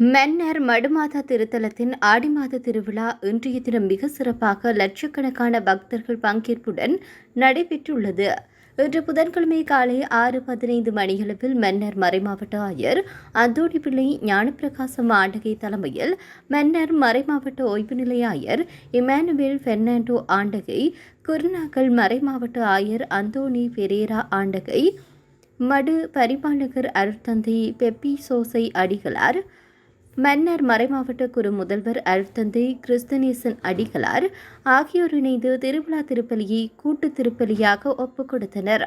மன்னர் மடுமாதா திருத்தலத்தின் ஆடி மாத திருவிழா இன்றைய தினம் மிக சிறப்பாக லட்சக்கணக்கான பக்தர்கள் பங்கேற்புடன் நடைபெற்றுள்ளது. இன்று புதன்கிழமை காலை ஆறு பதினைந்து மணியளவில் மன்னர் மறைமாவட்ட ஆயர் அந்தோணி பிள்ளை ஞானப்பிரகாசம் ஆண்டகை தலைமையில் மன்னர் மறைமாவட்ட ஓய்வு நிலைய ஆயர் இமானுவேல் பெர்னாண்டோ ஆண்டகை குருநாகல் மறைமாவட்ட ஆயர் அந்தோணி பெரேரா ஆண்டகை மடு பரிபாலகர் அருட்தந்தை பெப்பி சோசை அடிகளார் மன்னர் மறைமாவட்ட குரு முதல்வர் அருட்தந்தை கிறிஸ்தனேசன் அடிகளார் ஆகியோர் இணைந்து திருவிழா திருப்பலியை கூட்டு திருப்பலியாக ஒப்புக் கொடுத்தனர்.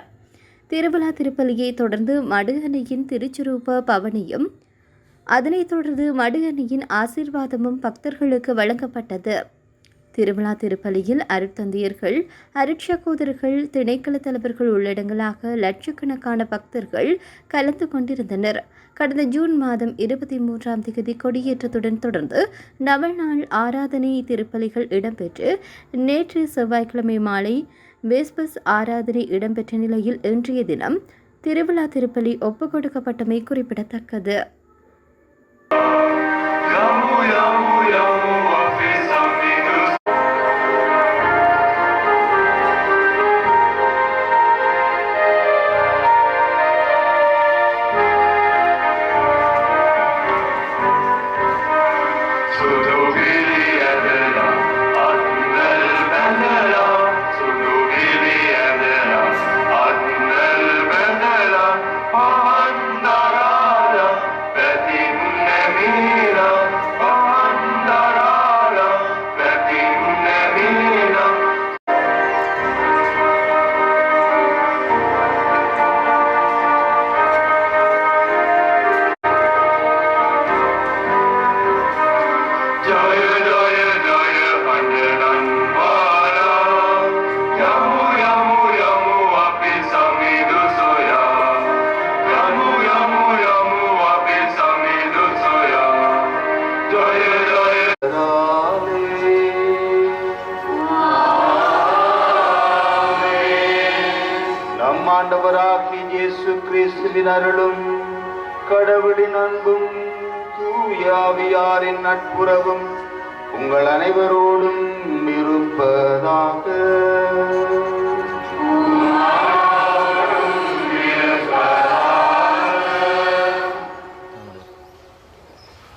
திருவிழா திருப்பலியை தொடர்ந்து மடுகனையின் திருச்சுரூப பவனியும் அதனைத் தொடர்ந்து மடுகனையின் ஆசீர்வாதமும் பக்தர்களுக்கு வழங்கப்பட்டது. திருவிழா திருப்பலியில் அருட்தந்தையர்கள் அருட்சகோதரர்கள் திணைக்கள தலைவர்கள் உள்ளிடங்களாக லட்சக்கணக்கான பக்தர்கள் கலந்து கொண்டிருந்தனர். கடந்த ஜூன் மாதம் இருபத்தி மூன்றாம் தேதி கொடியேற்றத்துடன் தொடர்ந்து நவநாள் ஆராதனை திருப்பலிகள் இடம்பெற்று நேற்று செவ்வாய்க்கிழமை மாலை வேஸ்பஸ் ஆராதனை இடம்பெற்ற நிலையில் இன்றைய தினம் திருவிழா திருப்பலி ஒப்புக் கொடுக்கப்பட்டமை குறிப்பிடத்தக்கது.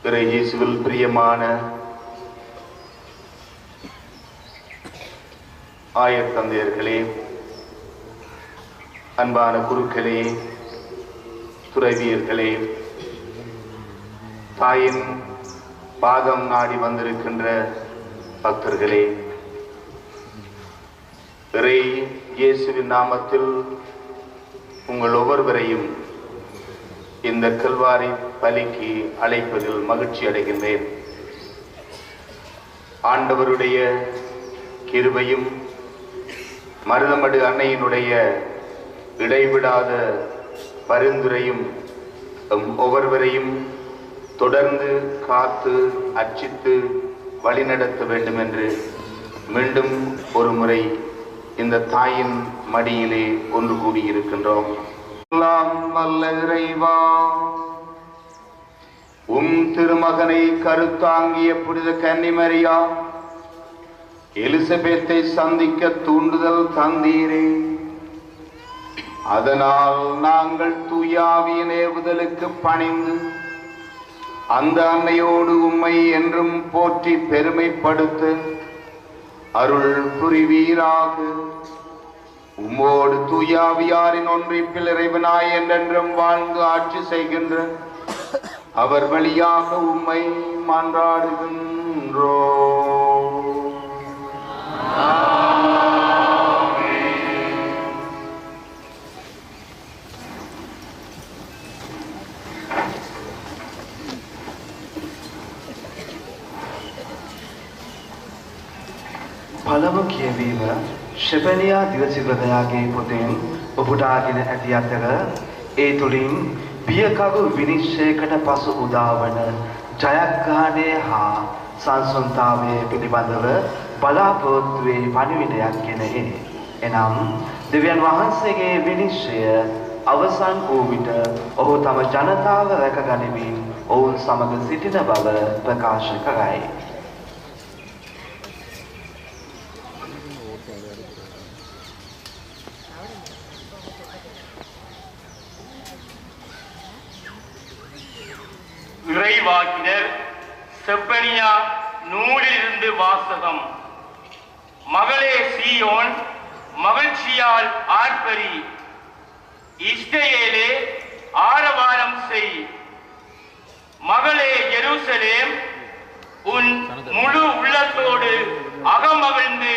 இறை இயேசுவில் பிரியமான ஆயத்தந்தையர்களே அன்பான குருக்களே துறவியர்களே தாயின் பாதம் நாடி வந்திருக்கின்ற பக்தர்களே இறை இயேசுவின் நாமத்தில் உங்கள் ஒவ்வொருவரையும் இந்த கல்வாரி பலிக்கு அழைப்பதில் மகிழ்ச்சி அடைகின்றேன். ஆண்டவருடைய கிருபையும் மருதமடு அன்னையினுடைய இடைவிடாத பரிந்துரையும் ஒவ்வொருவரையும் தொடர்ந்து காத்து அர்ச்சித்து வழிநடத்த வேண்டும் என்று மீண்டும் ஒரு முறை இந்த தாயின் மடியிலே ஒன்று கூடியிருக்கின்றோம். எல்லாம் வல்ல இறைவா. உம் திருமகனை கருத்தாங்கிய புனித கன்னிமரியா எலிசபெத்தை சந்திக்க தூண்டுதல் தந்தீரே. அதனால் நாங்கள் தூயாவிய ஏவுதலுக்கு பணிந்து அந்த அன்னையோடு உம்மை என்றும் போற்றி பெருமைப்படுத்த அருள் புரிவீராக. உமோடு தூயாவியாரின் ஒன்றிப்பில் இறைவனாய் என்றென்றும் வாழ்ந்து ஆட்சி செய்கின்ற அவர் வழியாக உம்மை மன்றாடுகின்றோ. பலவக்கிய வீரர் ශෙපනියා දිවසිවරයාගේ පොතෙන් ඔබුටාගෙන ඇති අතර ඒ තුළින් පියකරු විනිශ්චයකට පසු උදාවන ජයග්‍රහණය හා සංසුන්තාවය පිළිබඳව බලාපොරොත්තුවේ පණිවිඩයක් ගෙනයි. එනම් දෙවියන් වහන්සේගේ විනිශ්චය අවසන් වූ විට ඔහු තම ජනතාව රැකගනිමින් ඔවුන් සමග සිටින බව ප්‍රකාශ කරයි. செப்பனியா நூலிலிருந்து வாசகம். மகளே சீயோன் மகிழ்ச்சியால் ஆர்ப்பரி. இஸ்ரேலே ஆரவாரம் செய். மகளே எருசலேம் உன் முழு உள்ளத்தோடு அகமகிழ்ந்து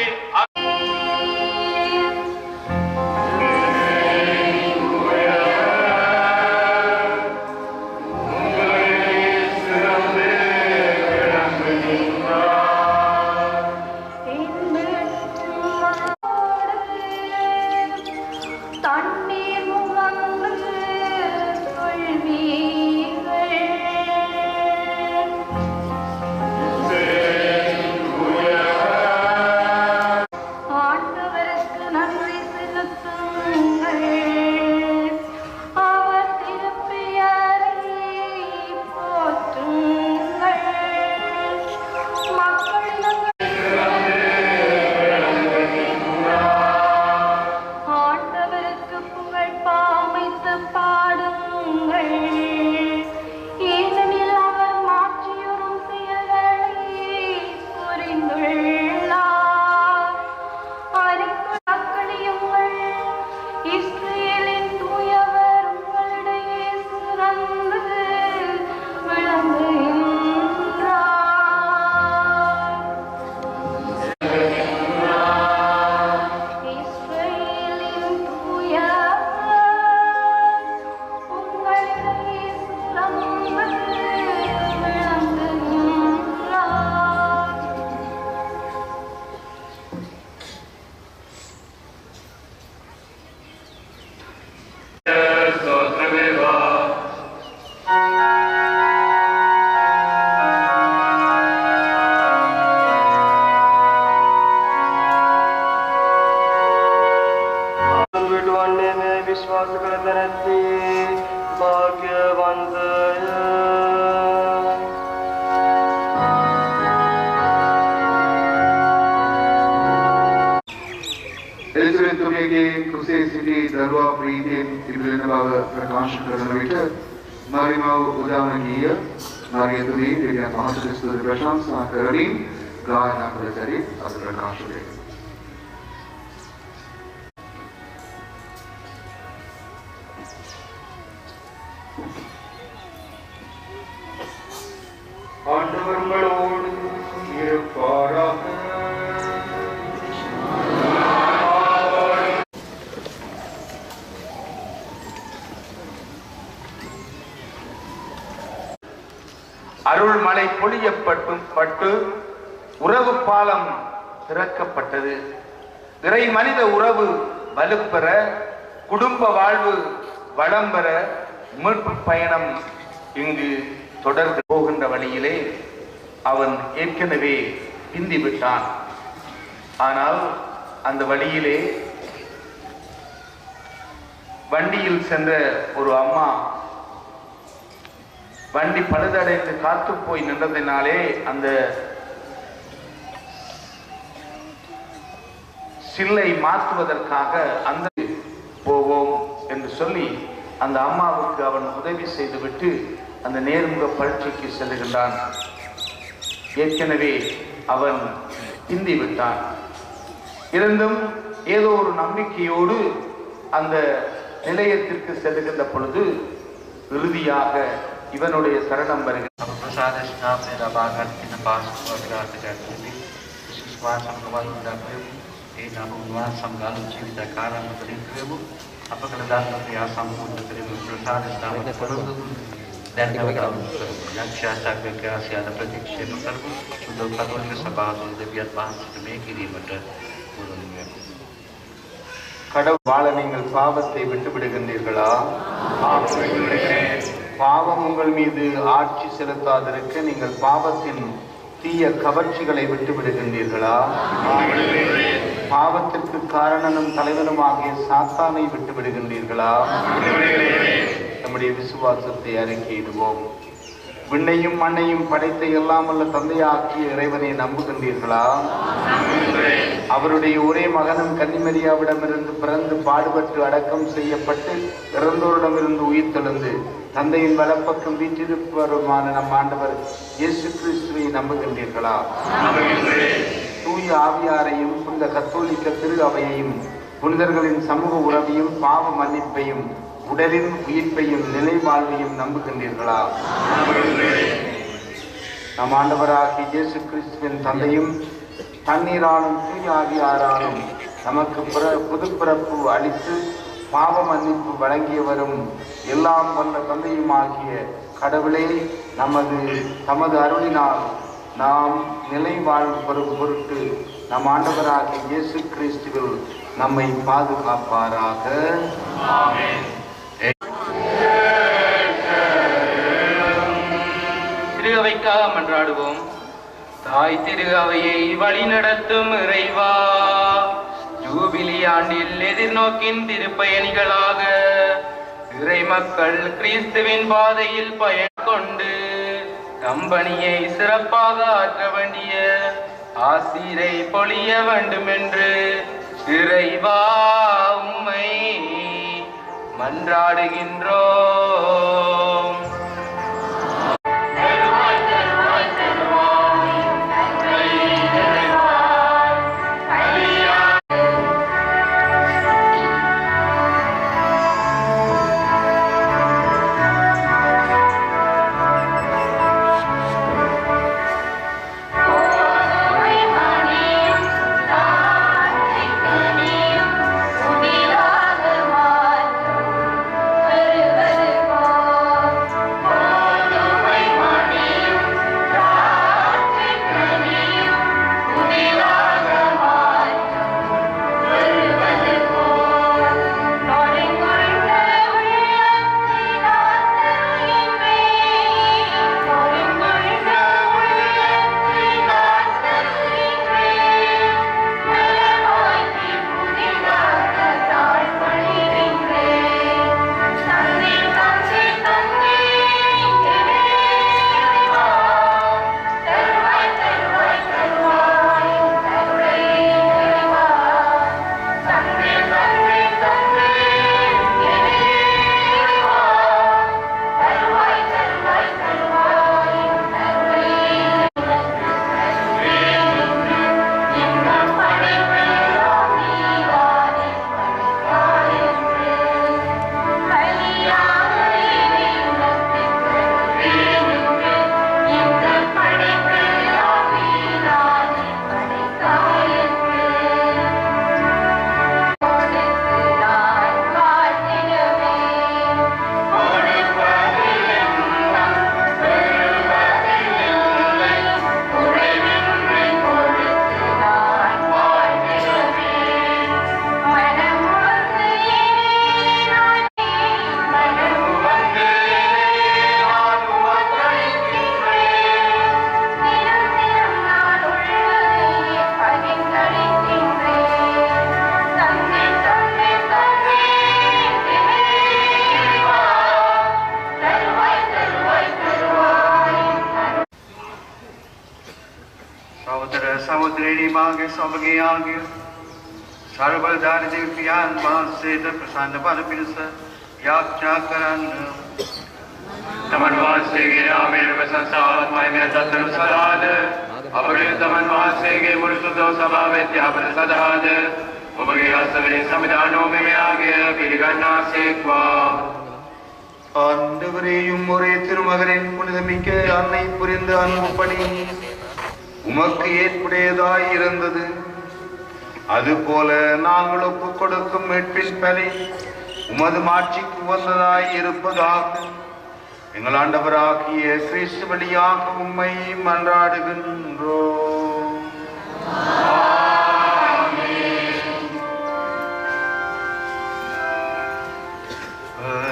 බව ප්‍රකාශ කරන විට මරිමව උදාන ගීය නාරියතුමී දෙවියන් වහන්සේට ස්තුති ප්‍රශංසා කරමින් ගායනා කළ සැරේ අද ප්‍රකාශ වේ. அருள்மலை பொழியப்பட்டும் பட்டு உறவு பாலம் திறக்கப்பட்டது. இறை மனித உறவு வலுப்பெற குடும்ப வாழ்வு வளம் பெற மீட்பு பயணம் இங்கு தொடர்ந்து போகின்ற வழியிலே அவன் ஏற்கனவே பிந்தி விட்டான் ஆனால் அந்த வழியிலே வண்டியில் சென்ற ஒரு அம்மா வண்டி பழுதடைந்து காத்து போய் நின்றதினாலே அந்த சில்லை மாற்றுவதற்காக அந்த போவோம் என்று சொல்லி அந்த அம்மாவுக்கு அவன் உதவி செய்துவிட்டு அந்த நேர்முக பரீட்சைக்கு செல்லுகின்றான். ஏற்கனவே அவன் பிந்தி விட்டான். இருந்தும் ஏதோ ஒரு நம்பிக்கையோடு அந்த நிலையத்திற்கு செல்லுகின்ற பொழுது இறுதியாக இவனுடைய சரணம் வருகிறது අප ප්‍රසාද ස්ථාපනය ලබාගත් තින පාසුව අග්‍රාත ගැටලි විශේෂවා සම්ගවල් දක්වමු ඒ නම උන්වා සම්ගාල ජීවිත කාරණ තුළින් කරමු අප කළ ධර්ම ක්‍රියා සම්පූර්ණ කරමු ප්‍රසාද ස්ථාපනය කරමු දැන් යක්ෂාසාග්‍ර ක්‍රියා සියල්ල ප්‍රතික්ෂේප කරමු සුදෝ කතෝලික සභාව තුළ දෙවියන් වහන්සේට මේ කිරීමට පුරුදු වෙමු கடவுள் வாழ நீங்கள் பாவத்தை விட்டு விடுகின்றீர்களா பாவம் உங்கள் மீது ஆட்சி செலுத்தாதிருக்க நீங்கள் பாவத்தின் தீய கவர்ச்சிகளை விட்டு விடுகின்றீர்களா பாவத்திற்கு காரணனும் தலைவனுமாகிய சாத்தானை விட்டு விடுகின்றீர்களா நம்முடைய விசுவாசத்தை அறிக்கையிடுவோம் விண்ணையும் மண்ணையும் படைத்த எல்லாம் வல்ல தந்தையாக்கிய இறைவனை நம்புகின்றீர்களா? அவருடைய ஒரே மகனும் கன்னிமரியாவிடமிருந்து பிறந்து பாடுபட்டு அடக்கம் செய்யப்பட்டு இறந்தோரிடமிருந்து உயிர்த்தெழுந்து தந்தையின் வலப்பக்கம் வீற்றிருப்பவருமான நம் ஆண்டவர் இயேசு கிறிஸ்துவை நம்புகின்றீர்களா? தூய ஆவியாரையும் புனித கத்தோலிக்க திரு அவையையும் புனிதர்களின் சமூக உறவையும் பாவ மன்னிப்பையும் உடலின் உயிர்ப்பையும் நிலை வாழ்வையும் நம்புகின்றீர்களா? நம் ஆண்டவராகிய இயேசு கிறிஸ்துவின் தந்தையும் தண்ணீராலும் தூய ஆவியாராலும் நமக்கு பிற புதுப்பிறப்பு அளித்து பாவ மன்னிப்பு வழங்கியவரும் எல்லாம் வல்ல தந்தையுமாகிய கடவுளே நமது தமது அருளினால் நாம் நிலை வாழ்வு பெறும் பொருட்டு நம் ஆண்டவராகிய இயேசு கிறிஸ்துவில் நம்மை பாதுகாப்பாராக. ஆமென் அவைக்காக மன்றாடுவோம் தாய் திரு அவையை வழிநடத்தும் இறைவா. ஜூபிலி ஆண்டில் எதிர்நோக்கின் திருப்பயணிகளாக இறை மக்கள் கிறிஸ்துவின் பாதையில் பயன் கொண்டு கம்பனியை சிறப்பாக ஆற்ற வேண்டிய ஆசிரை பொழிய வேண்டும் என்று இறைவா உம்மை மன்றாடுகின்றோம். સમુદ્રની માગે સબગે આગે સર્વધાર દિવ્યાન માસેત પ્રસન્ન પર પિરસ વ્યાખ્યા કરન તમન વાસેગે આમેર પ્રસંસાવત મેં તત્વ સદાદ અપરે તમન વાસેગે મુરસુદો સભાવે ત્યાપર સદાદ உமகே அசவரே சமதானோமையாக பிரிகண்ணாசேக்வார் ஆண்டவரேயும் ஒரே திருமகனின் புனிதமிக்க அன்னை புரிந்த அன்பு பணி உமக்கு ஏற்புடையதாய் இருந்தது அதுபோல நாங்கள் ஒப்புக் கொடுக்கும் மீட்பின் பலி உமது மாட்சிக்கு வந்ததாய் இருப்பதாக எங்கள் ஆண்டவராகிய கிறிஸ்து வழியாக உம்மை மன்றாடுகின்றோம்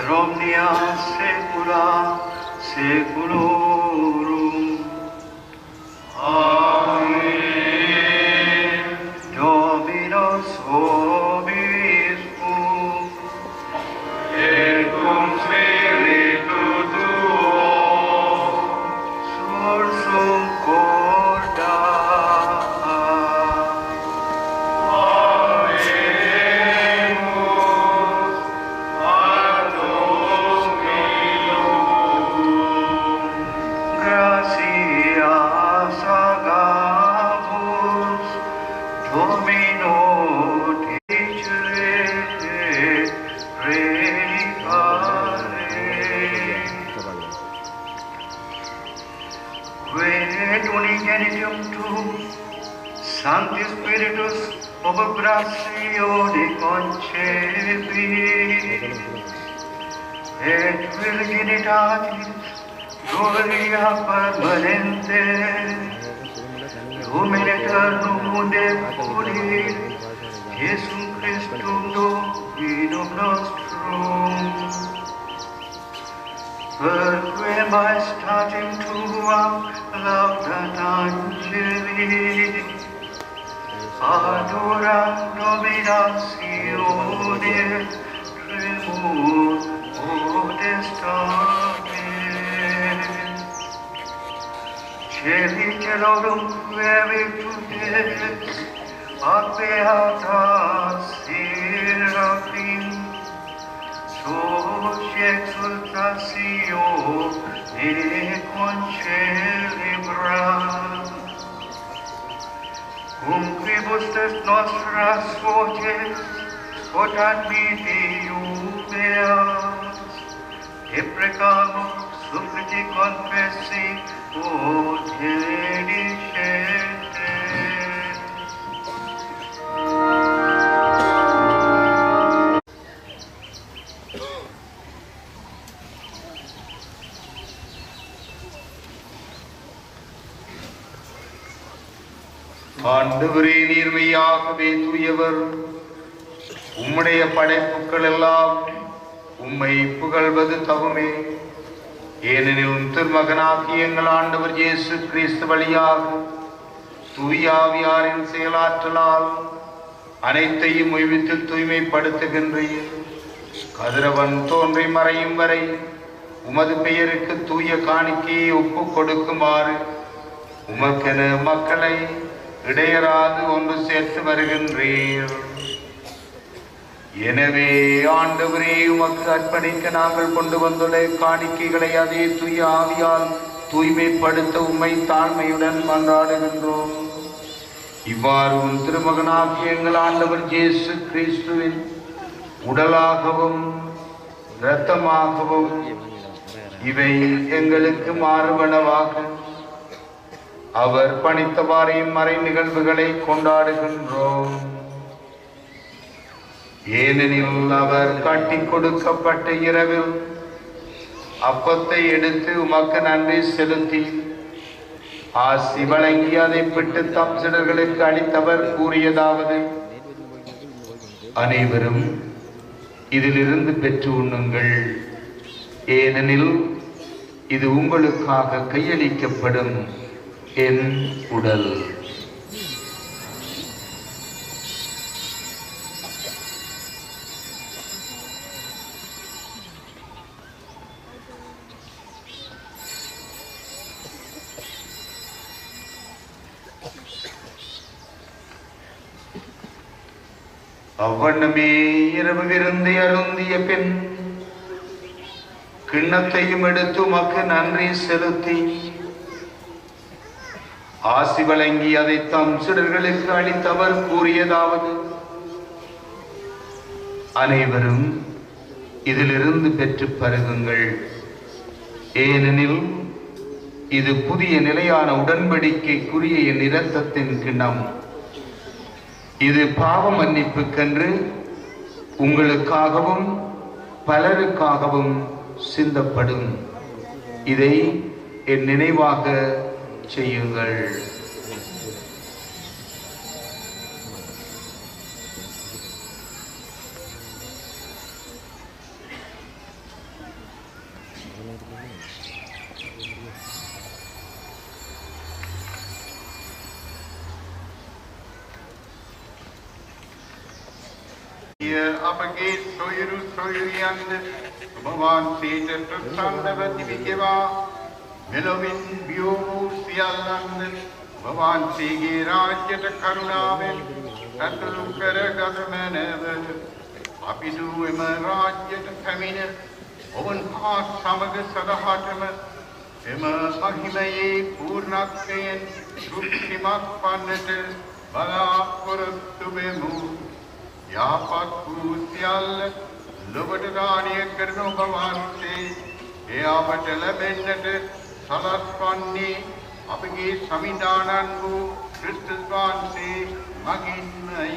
Romnia secula seculorum. Sanctus, Sancti Spiritus, obrazione concepi, et virginitatis gloria permanente, lumen eternum de puri, Jesum Christum Domino nostrum. But when by starting to walk lauda tanjali Adora dominasi ode oh tremu ode oh stane Celi celodum veritas Abbeata seraphim tu exultatio e concelebra cum quibus est nostras voces ot admiti iubeas e precamus confessi o te ஆண்டவரே நீர்மையாகவே தூயவர் உம்முடைய படைப்புகள் எல்லாம் உம்மை புகழ்வது தவமே. ஏனெனில் உம் திருமகனாகிய எங்கள் ஆண்டவர் இயேசு கிறிஸ்து வழியாக தூயாவியாரின் செயலாற்றலால் அனைத்தையும் உய்வித்து தூய்மைப்படுத்துகின்றீர். கதிரவன் தோன்றி மறையும் வரை உமது பெயருக்கு தூய காணிக்கையை ஒப்புக் கொடுக்குமாறு உமக்கென மக்களை இடையராது ஒன்று சேர்த்து வருகின்றீர். எனவே ஆண்டவரே உமக்கு அர்ப்பணிக்க நாங்கள் கொண்டு வந்துள்ள காணிக்கைகளை அதே தூய ஆவியால் தூய்மைப்படுத்த உண்மை தாழ்மையுடன் மன்றாடுகின்றோம். இவ்வாறு உன் திருமகனாகிய எங்கள் ஆண்டவர் ஜேசு கிறிஸ்துவின் உடலாகவும் இரத்தமாகவும் இவை எங்களுக்கு மாறுபனவாக அவர் பணித்தவாறையும் மறை நிகழ்வுகளை கொண்டாடுகின்றோம். ஏனெனில் அவர் கட்டிக் கொடுக்கப்பட்ட இரவில் அப்பத்தை எடுத்து உமக்கு நன்றி செலுத்தி ஆசி வழங்கி அதை பிட்டு தம் சிலர்களுக்கு அளித்தவர் கூறியதாவது அனைவரும் இதிலிருந்து பெற்று உண்ணுங்கள். ஏனெனில் இது உங்களுக்காக கையளிக்கப்படும். என் உடல். அவ்வண்ணமே இரவு விருந்தை அருந்திய பின் கிண்ணத்தையும் எடுத்து மக்கு நன்றி செலுத்தி ஆசி வழங்கி அதை தம் சிடர்களுக்கு அளித்தவர் கூறியதாவது. அனைவரும் இதிலிருந்து பெற்று பருகுங்கள். ஏனெனில் இது புதிய நிலையான உடன்படிக்கைக்குரிய என் இரத்தத்தின் கிண்ணம். இது பாவ மன்னிப்புக்கென்று உங்களுக்காகவும் பலருக்காகவும் சிந்தப்படும். இதை என் நினைவாக செய்யுங்கள் Hier abgeht Soirus Soiriande, Bhavan Sita Tutsandavati මෙලොවින් බියෝ වූ සියල්ලන්ද වහන්සේගේ රාජ්‍යයට කරුණාවෙන් ඇතුළු කර ගසමනව අපි දුවෙම රාජ්‍යයට පැමිණ ඔවන් හා සමග සදහටම එම සහිමයේ පූර්ණත්වයෙන් සෘෂ්ටිමත් පන්නට බලාපොරොත්තු වෙමු. යහපත් වූ සියල්ල ලොවට දානය කරන ඔබ වහන්සේ එයාමට ලැබෙන්නට සලස්වන්නේ අපගේ සමිධානන් වූ ක්‍රිස්තුස් වහන්සේ මගින්මය.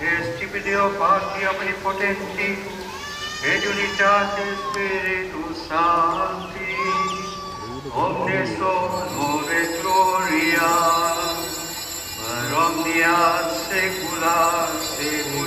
Estipideo e e Pati Omnipotenti, et unitate Spiritus Sancti, of nove gloria, per omnia secula.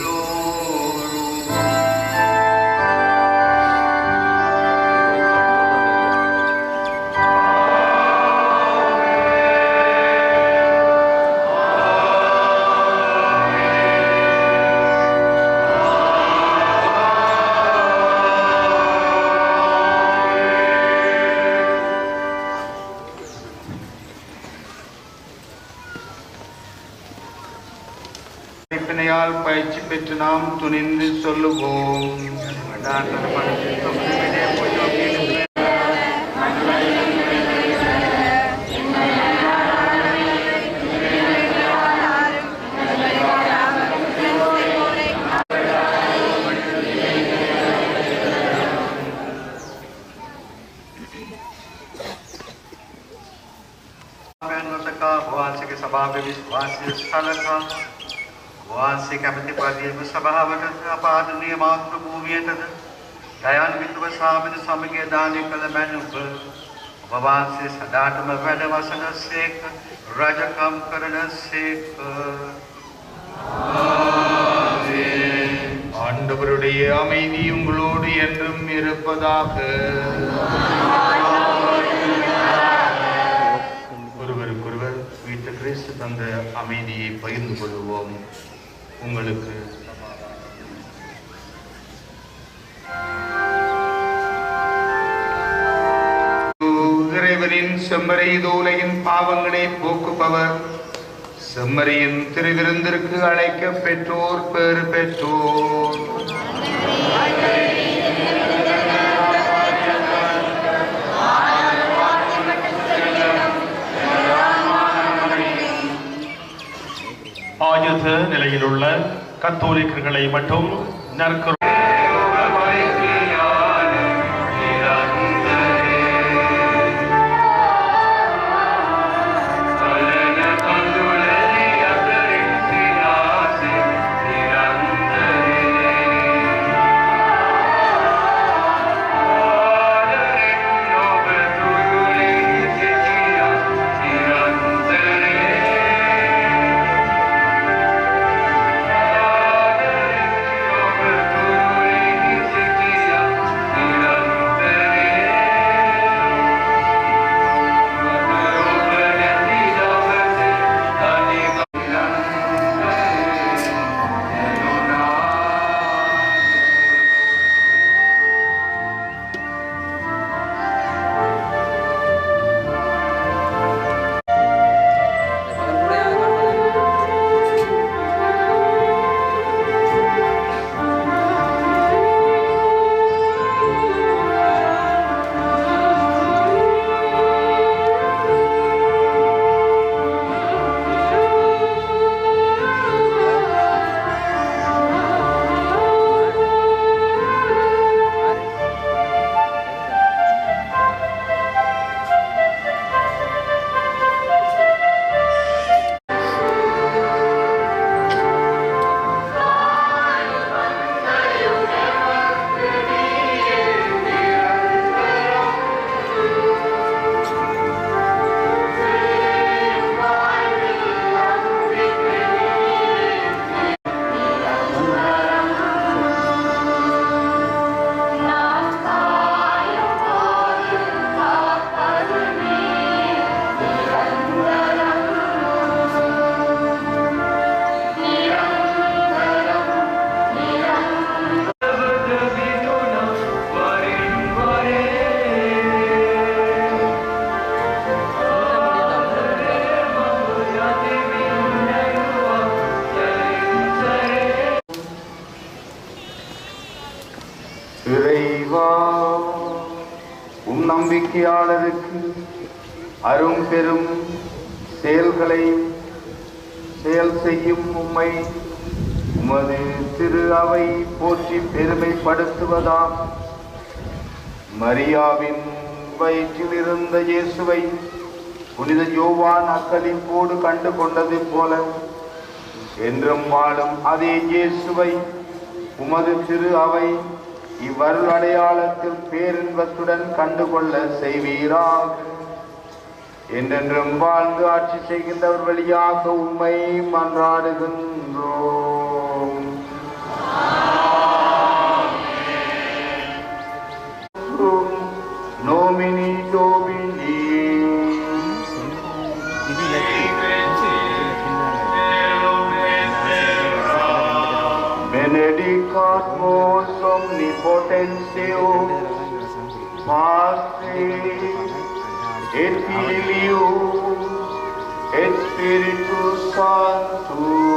निंदित लोगों दाता भगवान से के सभा में विश्वास स्थान रखा වහන්සේ කැමති පරිදිම සභාවට අපාදනීය මාතෘ භූමියටද දයාන්විතව සාමින සමගිය දානය කළ මැනුව ඔබ වහන්සේ සදාටම වැඩ වසන සේක රජකම් කරන සේක ஆண்டவருடைய அமைதி உங்களோடு என்றும் இருப்பதாக ஒருவருக்கொருவர் வீட்டு கிறிஸ்து தந்த அமைதியை பகிர்ந்து கொள்வோம் உங்களுக்கு. இறைவனின் செம்மறை பாவங்களை போக்குபவர். செம்மறியின் திருவிருந்திற்கு அழைக்க பெற்றோர் பேறு பெற்றோர். கத்தோலிக்கர்களை மட்டும் நற்கரு திரு அவை போற்றி பெருமைப்படுத்துவதாம். மரியாவின் வயிற்றில் இருந்த இயேசுவை புனித யோவான் அக்களிப்போடு கண்டு கொண்டது போல என்றும் வாழும் அதே இயேசுவை உமது திரு அவை இவ்வருள் அடையாளத்தில் பேரின்பத்துடன் கண்டுகொள்ள செய்வீராக. என்றென்றும் வாழ்ந்து ஆட்சி செய்கின்றவர் வழியாக உண்மை மன்றாடுகின்றோம். Benedicat mos omnipotens Deus, Patris, et Filius, et Spiritus Sanctus.